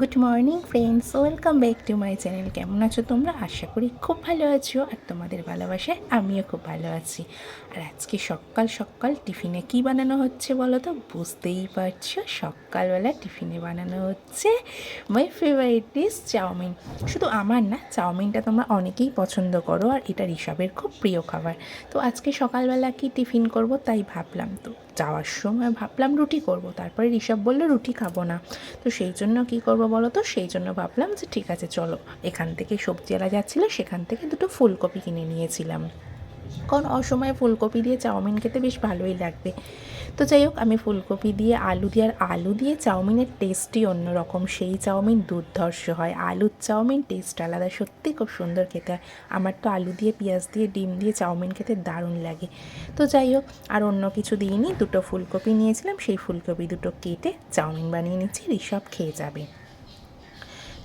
Good morning friends welcome back to my channel কেমন আছো তোমরা? আশা করি খুব ভালো আছো আর তোমাদের ভালোবাসায় আমিও খুব ভালো আছি। আর আজকে সকাল সকাল টিফিনে কি বানানো হচ্ছে বলো তো? বুঝতেই পারছ, সকালবেলা টিফিনে বানানো হচ্ছে মাই ফেভারিট ডিশ চাউমিন। শুধু আমার না, চাউমিনটা তোমরা অনেকেই পছন্দ করো আর এটা ঋষভের খুব প্রিয় খাবার। তো আজকে সকালবেলা কি টিফিন করব তাই ভাবলাম তো, যাওয়ার সময় ভাবলাম রুটি করব। তারপরে ঋষভ বলল, রুটি খাব না। তো সেই জন্য কি করব বলো তো? সেই জন্য ভাবলাম যে ঠিক আছে, চলো। এখান থেকে সবজিওয়ালা যাচ্ছিল, সেখান থেকে দুটো ফুলকপি কিনে নিয়েছিলাম। কারণ অসময়ে ফুলকপি দিয়ে চাউমিন খেতে বেশ ভালোই লাগবে। তো যাই হোক, আমি ফুলকপি দিয়ে আলু দিয়ে, আর আলু দিয়ে চাউমিনের টেস্টই অন্যরকম। সেই চাউমিন দুর্ধর্ষ হয়। আলুর চাউমিন টেস্ট আলাদা, সত্যি খুব সুন্দর খেতে হয়। আমার তো আলু দিয়ে, পেঁয়াজ দিয়ে, ডিম দিয়ে চাউমিন খেতে দারুণ লাগে। তো যাই হোক, আর অন্য কিছু দিইনি। দুটো ফুলকপি নিয়েছিলাম। সেই ফুলকপি দুটো কেটে চাউমিন বানিয়ে নিচ্ছি, ঋষভ খেয়ে যাবে।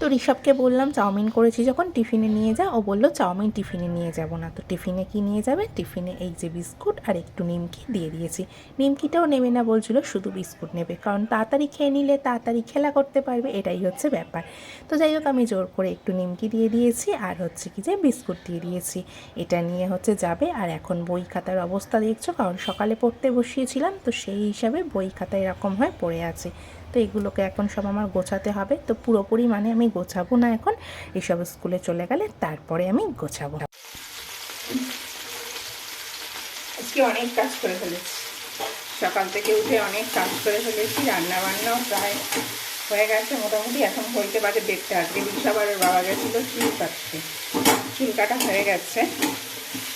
তো ঋষভকে বললাম, চাউমিন করেছি। যখন টিফিনে নিয়ে যা, ও বলল, চাউমিন টিফিনে নিয়ে যাব না। তো টিফিনে কি নিয়ে যাবে? টিফিনে এই যে বিস্কুট আর একটু নিমকি দিয়ে দিয়েছি। নিমকিটাও নেবে না বলছিল, শুধু বিস্কুট নেবে। কারণ তাড়াতাড়ি খেয়ে নিলে তাড়াতাড়ি খেলা করতে পারবে, এটাই হচ্ছে ব্যাপার। তো যাই হোক, আমি জোর করে একটু নিমকি দিয়ে দিয়েছি আর হচ্ছে কি যে বিস্কুট দিয়ে দিয়েছি। এটা নিয়ে হচ্ছে যাবে। আর এখন বই খাতার অবস্থা দেখছ, কারণ সকালে পড়তে বসিয়েছিলাম, তো সেই হিসাবে বই খাতা এরকম হয়ে পড়ে আছে। তো এগুলোকে এখন সব আমার গোছাতে হবে। তো পুরোপুরি মানে আমি গোছাবো না এখন। এসব স্কুলে চলে গেলে তারপরে আমি গোছাবো। আজকে অনেক কাজ করে ফেলেছি। সকাল থেকে উঠে অনেক কাজ করে ফেলেছি। রান্না বান্নাও প্রায় হয়ে গেছে। মোটামুটি এখন হইতে বাজে দেড়টা। আজকে বিশাবার বাবা গেছিল চুল কাটতে। চুল কাটা হয়ে গেছে।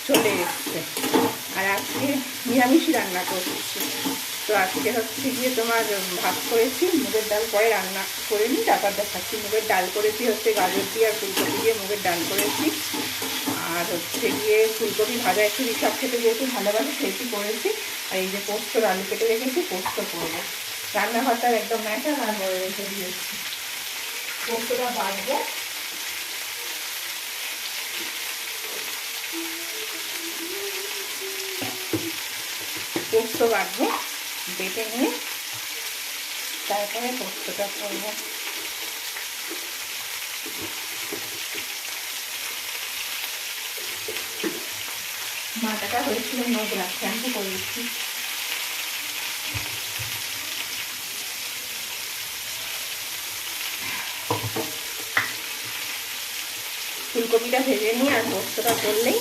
চলে এসছে। আর আজকে নিরামিষই রান্না করছি। তো আজকে হচ্ছে গিয়ে তোমার ভাত করেছি, মুগের ডাল পরে রান্না করে নিই, তারপর দেখাচ্ছি মুগের ডাল করেছি, হচ্ছে গাজর দিয়ে আর ফুলকপি দিয়ে মুগের ডাল করেছি। আর হচ্ছে গিয়ে ফুলকপি ভাজা একটু রিসাব খেতে যেহেতু ভালোবাসে সেটি করেছি। আর এই যে পোস্ত, আলু কেটে রেখেছি, পোস্ত করব। রান্নাঘরটার একদম ম্যাটার আর বড় রেখে দিয়েছি। পোস্তটা বাজবো পোস্ত বাটবো বেটে নিয়ে তারপরে পোস্তটা করব। মাথাটা হয়েছিল নোংরা শ্যাম্পু করেছি। ফুলকপিটা ভেজে নিয়ে আর পোস্তটা করলেই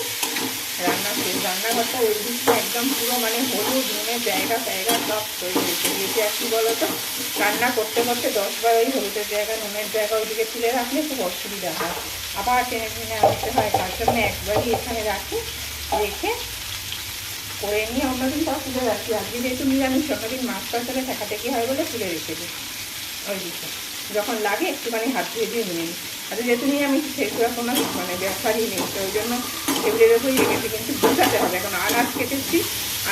রান্না শেষ। রান্নাঘরটা ওই দিকটা একদম পুরো মানে হলুদ নুনের জায়গা জায়গা সব তৈরি হয়েছে। দিয়েছে আর কি বলতো? রান্না করতে করতে দশবার ওই হলুদের জায়গা, নুনের জায়গা ওইদিকে তুলে রাখলে খুব অসুবিধা হয়। আবার টেনে টেনে আসতে হয়, তার জন্য একবারই এখানে রাখি, রেখে করে নিয়ে অন্যদিন তাও তুলে রাখি আজকে যেহেতু নিরামিষ, অন্যদিন মাছ তরকারি থাকা থেকে হয় বলে তুলে রেখে দিই। ওই দিকে। যখন লাগে একটুখানি হাত ধুয়ে দিয়ে নিয়ে নিই। আর যেহেতু নিয়ে আমি সেগুলো কোনো মানে ব্যাপারই নেই, তো ওই জন্য টেবিলের ওপরই রেখেছি কিন্তু বোঝাতে হবে। এখন আনাজ কেটেছি,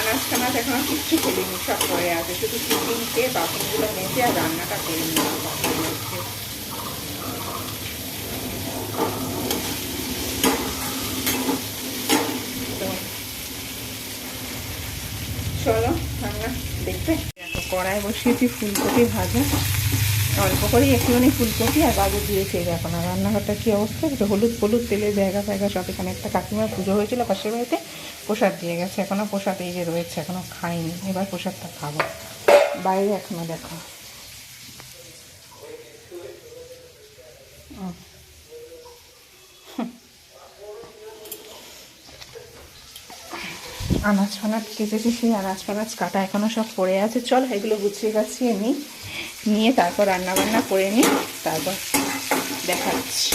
আনাজ টানাজ এখন আর কিচ্ছু খেলিনি সব পরে আছে। শুধু টিফিন খেয়ে বাসনগুলো মেজে আর রান্নাটা করে নিই চলো, রান্না দেখবে দেখো, কড়াই বসিয়েছি ফুলকপি ভাজা। অল্প করেই একটুখানি ফুলকপি আর গাজর দিয়েছি এখন আর রান্নাঘরটা কী অবস্থা? একটু হলুদ হলুদ তেলের জায়গা ফায়গা সব এখানে। একটা কাকিমার পুজো হয়েছিল পাশের বাড়িতে, প্রসাদ দিয়ে গেছে। এখনও প্রসাদ এই যে রয়েছে এখনও খাইনি। এবার প্রসাদটা খাব। বাইরে এখনও দেখো। আনাজ ফানাজ কেটেছি সেই আনাজ ফানাজ কাটা এখনও সব পড়ে আছে। চল, এগুলো গুছিয়ে গাছিয়ে নিই নিয়ে তারপর রান্না বান্না করে নিই তারপর দেখাচ্ছি।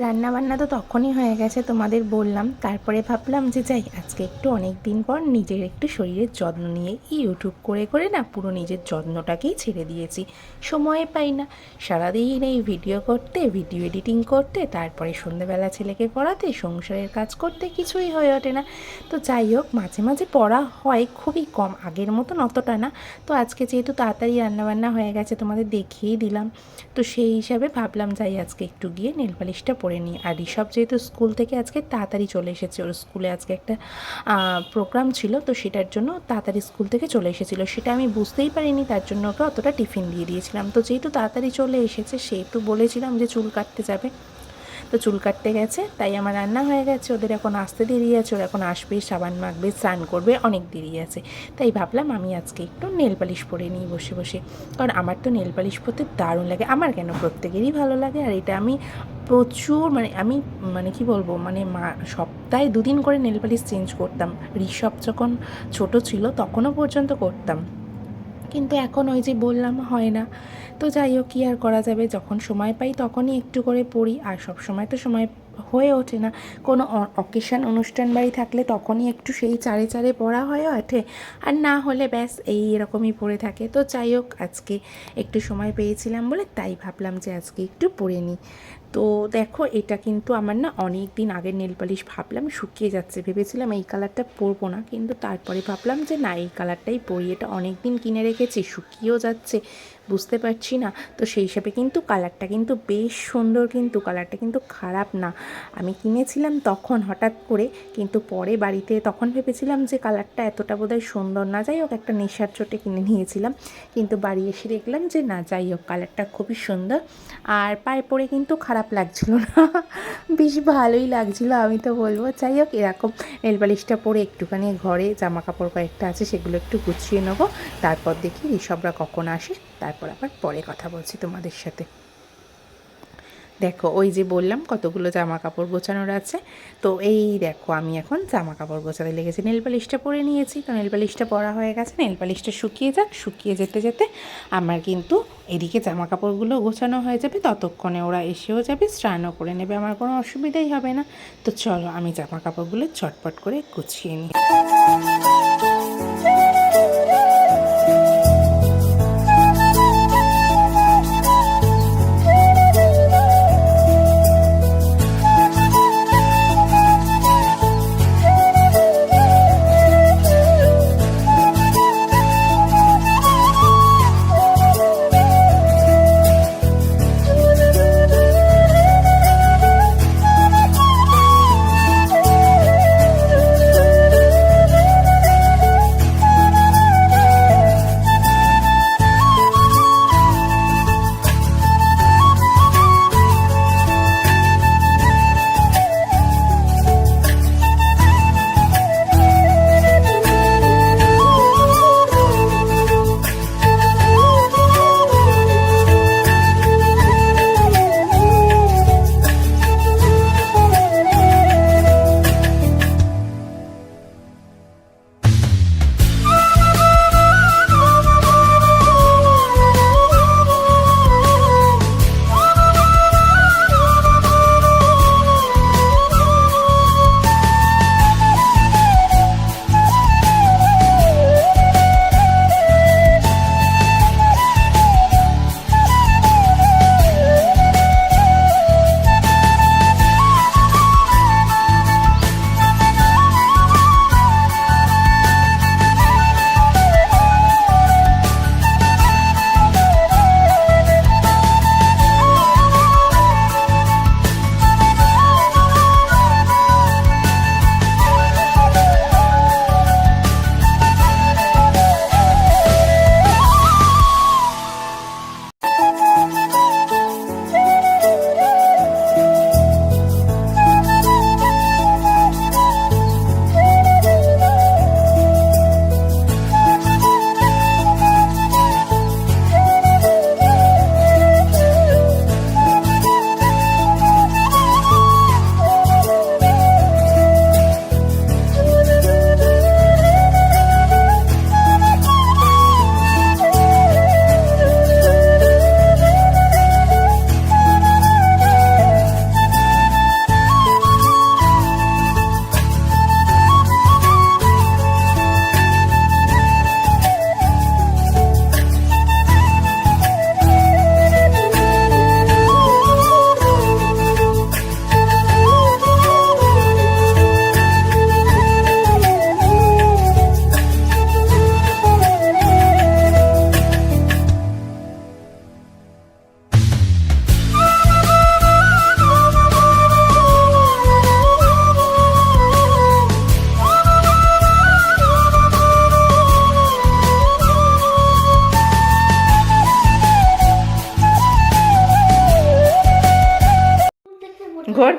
রান্না বান্না তো তখনই হয়ে গেছে, তোমাদের বললাম। তারপরে ভাবলাম যে যাই, আজকে একটু অনেক দিন পর নিজের একটু শরীরের যত্ন নিয়ে ইউটিউব করে করে না পুরো নিজের যত্নটাকেই ছেড়ে দিয়েছি। সময় পাই না। সারাদিন এই ভিডিও করতে ভিডিও এডিটিং করতে, তারপরে সন্ধ্যেবেলা ছেলেকে পড়াতে, সংসারের কাজ করতে কিছুই হয়ে ওঠে না। তো যাই হোক, মাঝে মাঝে পড়া হয় খুবই কম, আগের মতন অতটা না। তো আজকে যেহেতু তাড়াতাড়ি রান্নাবান্না হয়ে গেছে, তোমাদের দেখিয়েই দিলাম। তো সেই হিসাবে ভাবলাম যাই, আজকে একটু গিয়ে নেল পালিশটা পরে নিই আর ঋষভ যেহেতু স্কুল থেকে আজকে তাড়াতাড়ি চলে এসেছে। ওর স্কুলে আজকে একটা প্রোগ্রাম ছিল, তো সেটার জন্য তাড়াতাড়ি স্কুল থেকে চলে এসেছিল। সেটা আমি বুঝতেই পারিনি, তার জন্য ওকে অতটা টিফিন দিয়ে দিয়েছিলাম। তো যেহেতু তাড়াতাড়ি চলে এসেছে, সেহেতু বলেছিলাম যে চুল কাটতে যাবে। তো চুল কাটতে গেছে, তাই আমার রান্না হয়ে গেছে। ওদের এখন আসতে দেরি আছে, ওরা এখন আসবে, সাবান মাখবে, স্নান করবে, অনেক দেরি আছে। তাই ভাবলাম আমি আজকে একটু নেল পালিশ পরে নিই বসে বসে। কারণ আমার তো নেল পালিশ পরতে দারুণ লাগে। আমার কেন প্রত্যেকেরই ভালো লাগে? আর এটা আমি প্রচুর মানে আমি মানে কি বলব মানে মা সপ্তাহে দুদিন করে নেল পালিশ চেঞ্জ করতাম। ঋষভ যখন ছোট ছিল তখনও পর্যন্ত করতাম। কিন্তু এখন ওই যে বললাম হয় না। তো যাই হোক, কী আর করা যাবে? যখন সময় পাই তখনই একটু করে পড়ি। আর সব সময় তো সময় হয়ে ওঠে না। কোনো অকেশান অনুষ্ঠান বাড়ি থাকলে তখনই একটু সেই চারে চারে পড়া হয়ে ওঠে। আর না হলে ব্যাস এই এরকমই পড়ে থাকে। তো যাই হোক, আজকে একটু সময় পেয়েছিলাম বলে তাই ভাবলাম যে আজকে একটু পড়ে নিই। তো দেখো, এটা কিন্তু আমার না অনেক দিন আগের নেল পালিশ ভাবলাম শুকিয়ে যাচ্ছে। ভেবেছিলাম এই কালারটা পরবো না। কিন্তু তারপরে ভাবলাম যে না, এই কালারটাই পরি। এটা অনেক দিন কিনে রেখেছি, শুকিয়েও যাচ্ছে। বুঝতে পারছি না। তো সেই হিসাবে কিন্তু কালারটা কিন্তু বেশ সুন্দর কিন্তু কালারটা কিন্তু খারাপ না। আমি কিনেছিলাম তখন হঠাৎ করে, কিন্তু পরে বাড়িতে তখন ভেবেছিলাম যে কালারটা এতটা বোধহয় সুন্দর না। যাই হোক, একটা নেশার চোটে কিনে নিয়েছিলাম। কিন্তু বাড়ি এসে দেখলাম যে না, যাই হোক কালারটা খুবই সুন্দর। আর পায়ে পরে কিন্তু খারাপ লাগছিল না। বেশ ভালোই লাগছিল, আমি তো বলব। যাই হোক, এরকম নেল পালিশটা পরে একটুখানি ঘরে জামা কাপড় কয়েকটা আছে, সেগুলো একটু গুছিয়ে নেব। তারপর দেখি ঋষভরা কখন আসে। তারপর আবার পরে কথা বলছি তোমাদের সাথে। দেখো, ওই যে বললাম কতগুলো জামা কাপড় গোছানোর আছে। তো এই দেখো, আমি এখন জামা কাপড় গোছাতে লেগেছি। নেল পালিশটা পরে নিয়েছি। তো নেল পালিশটা পরা হয়ে গেছে। নেল পালিশটা শুকিয়ে যাক। শুকিয়ে যেতে যেতে আমার কিন্তু এদিকে জামা কাপড়গুলো গোছানো হয়ে যাবে। ততক্ষণে ওরা এসেও যাবে, স্নানও করে নেবে। আমার কোনো অসুবিধাই হবে না। তো চলো, আমি জামা কাপড়গুলো চটপট করে গুছিয়ে নিই।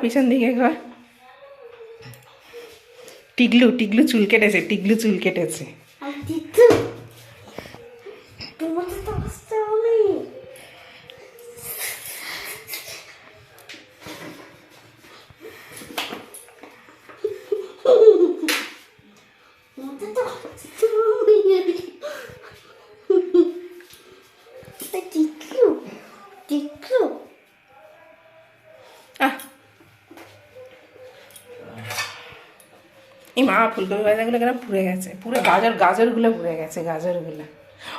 পিছন দিকে ঘর। টিগলু টিগলু চুল কেটেছে টিগলু চুল কেটেছে আর দিতু তোমাদের তো আসতে হবে তোমাদের তো আসতে হবে টিকলু টিকলু আহ এই মা ফুলকপি ভাজাগুলো কেন পুড়ে গেছে? পুরো গাজর গাজরগুলো পুড়ে গেছে গাজরগুলো।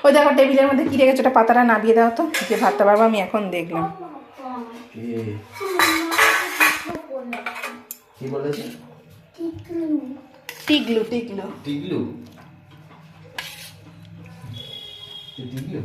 ওই দেখো টেবিলের মধ্যে কি রেখেছে? ওটা পাতাটা নাবিয়ে দাও তো। যে ভাতটা বাবা আমি এখন দেখলাম। কি? বলেছে? টিকলু টিগলু টিগলু টিগলু টিগলু